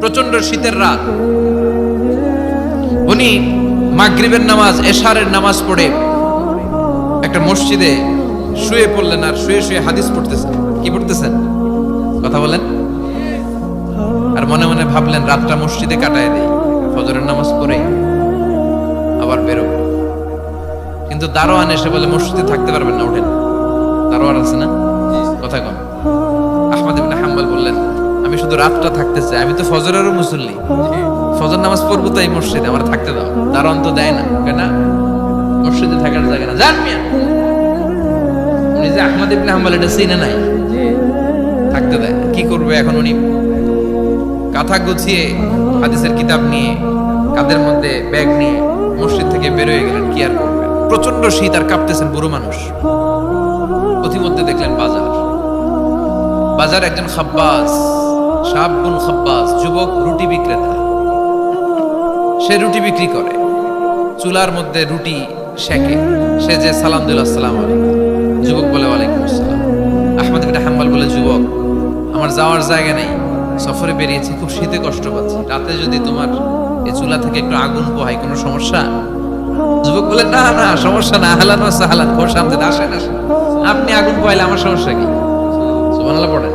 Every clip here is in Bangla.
প্রচণ্ড শীতের রাত। উনি মাগরিবের নামাজ, এশারের নামাজ পড়ে একটা মসজিদে শুয়ে পড়লেন আর শুয়ে শুয়ে হাদিস পড়তেছেন। কি পড়তেছেন? কথা বলেন। আর মনে মনে ভাবলেন, রাতটা মসজিদে কাটায় দেই, ফজরের নামাজ পড়ে আবার বেরোবো। কিন্তু দারোয়ান এসে বলে, মসজিদে থাকতে পারবেন না, ওঠেন। দারোয়ান আছে না? কথা কম আহমদ ইবনে হাম্বল বললেন আমি শুধু রাতটা থাকতে চাই। আমি তো ফজরেরও মুসল্লি। ফজর নামাজ পড়ব তো এই মসজিদে, আমার থাকতে দাও। দারোয়ান তো দেয় না কেন মসজিদে থাকার জায়গা না। জান উনি যে আহমদ ইবনে হাম্বল, এটা চিনে নাই? থাকতে দেয় কি করবে এখন উনি? গুছিয়ে হাদিসের কিতাব নিয়ে কাদের মধ্যে ব্যাগ নিয়ে মসজিদ থেকে বেরোয় গেলেন। কি আর প্রচণ্ড শীত আর কাঁপতেছেন বুড়ো মানুষ। পথিমধ্যে দেখলেন বাজার। বাজার একজন খাব্বাস খাব্বাস যুবক, রুটি বিক্রেতা। সে রুটি বিক্রি করে। চুলার মধ্যে রুটি শেখে সে যে, সালাম দিল, আসসালাম যুবক বলে, ওয়ালাইকুম আসসালাম। আহমদ হাম্বাল বলে, যুবক, আমার যাওয়ার জায়গা নেই। সফরে বেরিয়েছি, খুব শীতে কষ্ট পাচ্ছি। রাতে যদি তোমার এই চুলা থেকে একটু আগুন পোহাই কোনো সমস্যা? যুবক বলে, না না, সমস্যা না, হালান সাহালান ঘর সামনে আসেন আসেন। আপনি আগুন পোহাইলে আমার সমস্যা কি? সুবহানাল্লাহ, পড়েন।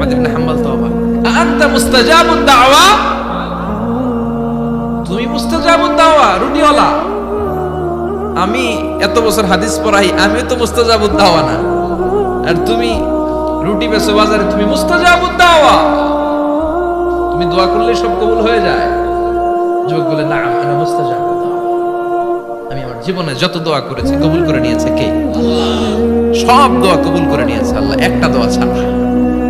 আহমদ ইবনে হাম্বল তো অবাক আনতা মুস্তাজাবুদ দাওয়া? তুমি মুস্তাজাবুদ দাওয়া রুটিওয়ালা। আমি এত বছর হাদিস পড়াই আমিও তো মুস্তাজাবুদ দাওয়া না। আর তুমি রুটি বেচো বাজারে তুমি মুস্তাজাবুদ দাওয়া। তুমি দোয়া করলে সব কবুল হয়ে যায়। যুবক বলে না আমি মুস্তাজাবুদ দাওয়া আমি আমার জীবনে যত দোয়া করেছি কবুল করে নিয়েছে কে? সব দোয়া কবুল করে নিয়েছে আল্লাহ একটা দোয়া ছাড়া।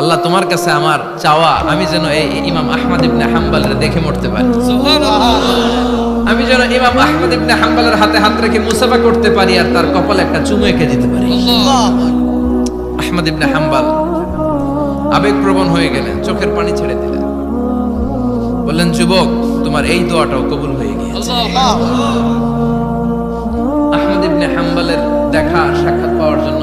আল্লাহ তোমার কাছে আমার চাওয়া আমি যেন এই ইমাম আহমদ ইবনে হাম্বালের দেখে মরতে পারি। আমি যেন ইমাম আহমদ ইবনে হাম্বালের হাতে হাত রেখে মুসাফা করতে পারি আর তার কপালে একটা চুমু এঁকে দিতে পারি। আহমদ ইবনে হাম্বাল আবেগপ্রবণ হয়ে গেলেন চোখের পানি ছেড়ে দিলেন। বললেন যুবক তোমার এই দোয়াটাও কবুল হয়ে গিয়েছে। আহমদ ইবনে হাম্বালের দেখা সাক্ষাৎ পাওয়ার জন্য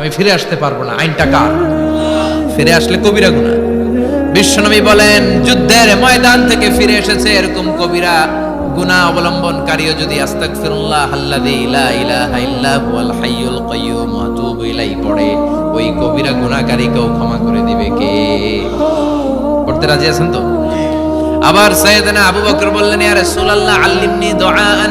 আমি ফিরে আসতে পারব না। আইনটা কার? ফিরে আসলে কবিরা গুনাহ। বিশ্বনবী বলেন, যুদ্ধের ময়দান থেকে ফিরে এসেছে এরকম কবিরা গুনাহ অবলম্বনকারীও যদি আস্তাগফিরুল্লাহ আল্লাযী লা ইলাহা ইল্লা হুয়াল হাইয়ুল কাইয়্যুম আতুবু ইলাইহি পড়ে, ওই কবিরা গুনাহকারীকেও ক্ষমা করে দিবে কে? পড়তে রাজি আছেন তো? আবার সাইয়েদনা আবু বকর বললেন, ইয়া রাসূলুল্লাহ, আল্লিমনি দুআআন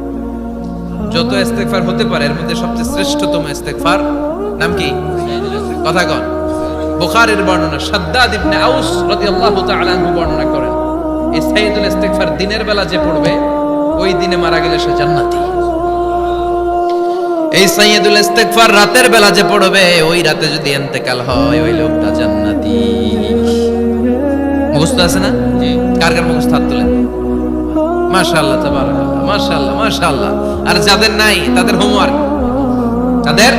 যত ইস্তেগফার হতে পারে এর মধ্যে সবচেয়ে শ্রেষ্ঠতম ইস্তেগফার নাম কি? কথা কন। বুখারীর বর্ণনা সাদ্দাদ ইবনে আউস রাদিয়াল্লাহু তাআলা আনহু বর্ণনা করেন এই সাইয়্যিদুল ইস্তেগফার দিনের বেলা যে পড়বে ওই দিনে মারা গেলে সে জান্নাতি। এই সাইয়্যিদুল ইস্তেগফার রাতের বেলা যে পড়বে ওই রাতে যদি ইন্তেকাল হয় ওই লোকটা জান্নাতি। মুখস্থ আছে না? কার কার মুখস্থ হাত তুলেন? ما شاء الله تبارك الله ما شاء الله ما شاء الله أرزادنا أي تدر همور تدر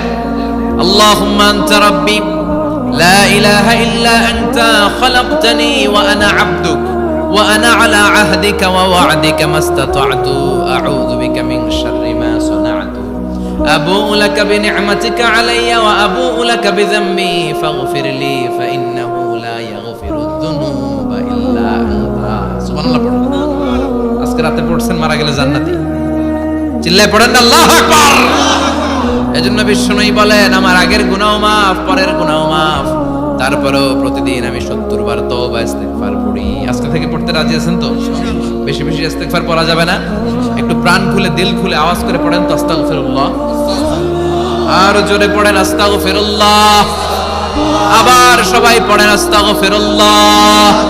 اللهم أنت ربي لا إله إلا أنت خلقتني وأنا عبدك وأنا على عهدك ووعدك ما استطعت أعوذ بك من شر ما صنعت ابوء لك بنعمتك علي وابوء لك بذنبي فاغفر لي فإنه রাতে পড়ছেন, মারা গেলে জান্নাতি। চিল্লায় পড়েন, আল্লাহু আকবার! এজন্য বিষ্ণুই বলেন, আমার আগের গুনাহ মাফ, পরের গুনাহ মাফ। তারপরেও প্রতিদিন আমি সত্তর বার তওবা, ইস্তেগফার পড়ি। আজকে থেকে পড়তে রাজি আছেন তো? বেশি বেশি ইস্তেগফার পড়া যাবে না। একটু প্রাণ খুলে, দিল খুলে আওয়াজ করে পড়েন তো, আস্তাগফিরুল্লাহ। আর জোরে পড়েন, আস্তাগফিরুল্লাহ। আবার সবাই পড়েন, আস্তাগফিরুল্লাহ।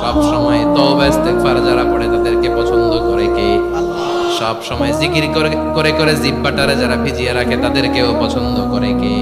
সব সময় তওবা, ইস্তেগফার সব সময় জিকির করে করে জিব্বাটারে যারা ভিজিয়ে রাখে তাদেরকেও পছন্দ করে কে?